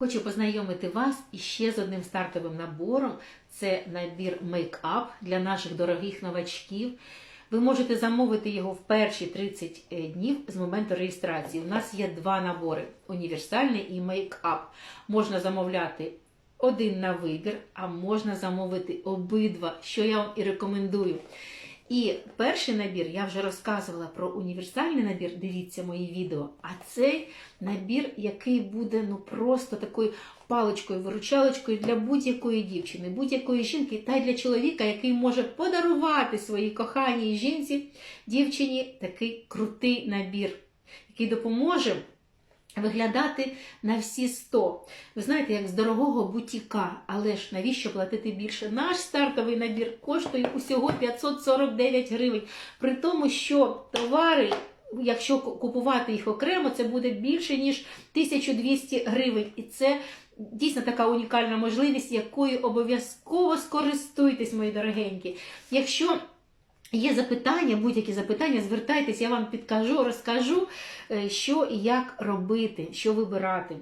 Хочу познайомити вас іще з одним стартовим набором. Це набір мейкап для наших дорогих новачків. Ви можете замовити його в перші 30 днів з моменту реєстрації. У нас є два набори: універсальний і мейкап. Можна замовляти один на вибір, а можна замовити обидва, що я вам і рекомендую. І перший набір я вже розказувала про універсальний набір. Дивіться мої відео. А цей набір, який буде ну просто такою паличкою, виручалочкою для будь-якої дівчини, будь-якої жінки, та й для чоловіка, який може подарувати своїй коханій жінці, дівчині такий крутий набір, який допоможе. Виглядати на всі 100. Ви знаєте, як з дорогого бутіка, але ж навіщо платити більше? Наш стартовий набір коштує усього 549 гривень. При тому, що товари, якщо купувати їх окремо, це буде більше, ніж 1200 гривень. І це дійсно така унікальна можливість, якою обов'язково скористуйтесь, мої дорогенькі. Якщо Є запитання, будь-які запитання, звертайтесь, я вам підкажу, розкажу, е, що і як робити, що вибирати.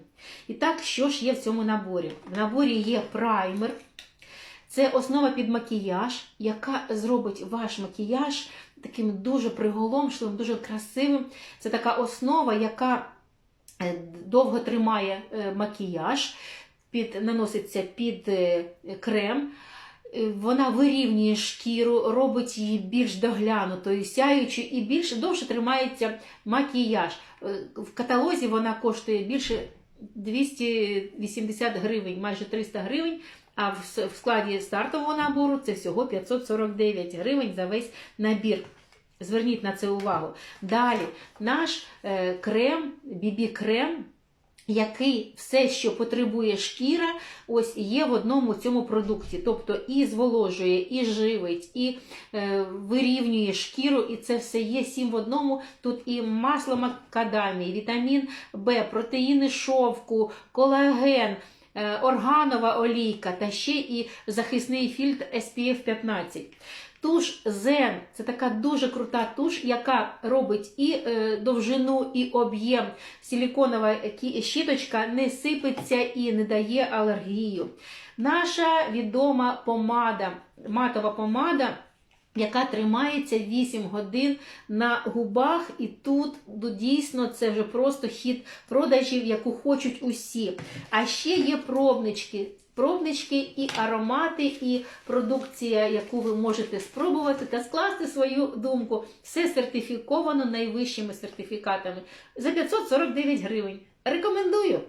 І так, що ж є в цьому наборі? В наборі є праймер. Це основа під макіяж, яка зробить ваш макіяж таким дуже приголомшливим, дуже красивим. Це така основа, яка е, довго тримає е, макіяж, під, наноситься під крем. Вона вирівнює шкіру, робить її більш доглянутою, сяючою і більш довше тримається макіяж. В каталозі вона коштує більше 280 гривень, майже 300 гривень. А в складі стартового набору це всього 549 гривень за весь набір. Зверніть на це увагу. Далі наш е, крем, бібі-крем який все, що потребує шкіра, ось є в одному цьому продукті. Тобто і зволожує, і живить, і е, вирівнює шкіру, і це все є сім в одному. Тут і масло макадамії, вітамін В, протеїни шовку, колаген. Е, органова олійка та ще і захисний фільтр SPF 15. Туш Zen це така дуже крута туш, яка робить і е, довжину, і об'єм. Силіконова щіточка не сипеться і не дає алергію. Наша відома помада, матова помада. Яка тримається 8 годин на губах, і тут ну, дійсно це вже просто хід продажів, яку хочуть усі. А ще є пробнички пробнички, і аромати, і продукція, яку ви можете спробувати та скласти свою думку. Все сертифіковано найвищими сертифікатами за 549 гривень. Рекомендую!